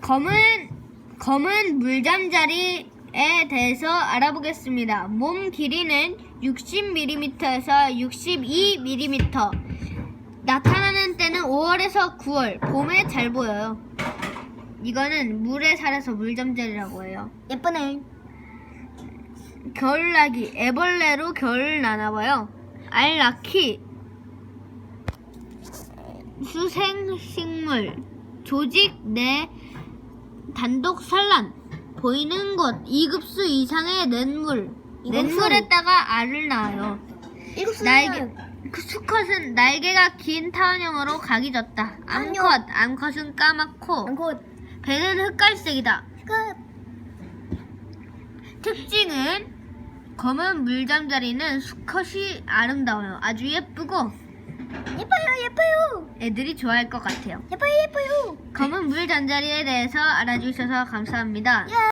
검은 검은 물잠자리에 대해서 알아보겠습니다. 몸 길이는 60mm에서 62mm. 나타나는 때는 5월에서 9월. 봄에 잘 보여요. 이거는 물에 살아서 물잠자리라고 해요. 예쁘네. 겨울 나기 애벌레로 겨울을 나나봐요. 알라키 수생식물 조직 내 단독 산란 보이는 것 2급수 이상의 냇물. 냇물에다가 알을 낳아요. 날개 그 수컷은 날개가 긴 타원형으로 각이 졌다. 암컷 암컷은 까맣고 안고 배는 흑갈색이다. 끝. 특징은 검은 물잠자리는 수컷이 아름다워요. 아주 예쁘고. 애들이 좋아할 것 같아요. 예뻐요, 예뻐요. 검은 물 잠자리에 대해서 알아주셔서 감사합니다. 야.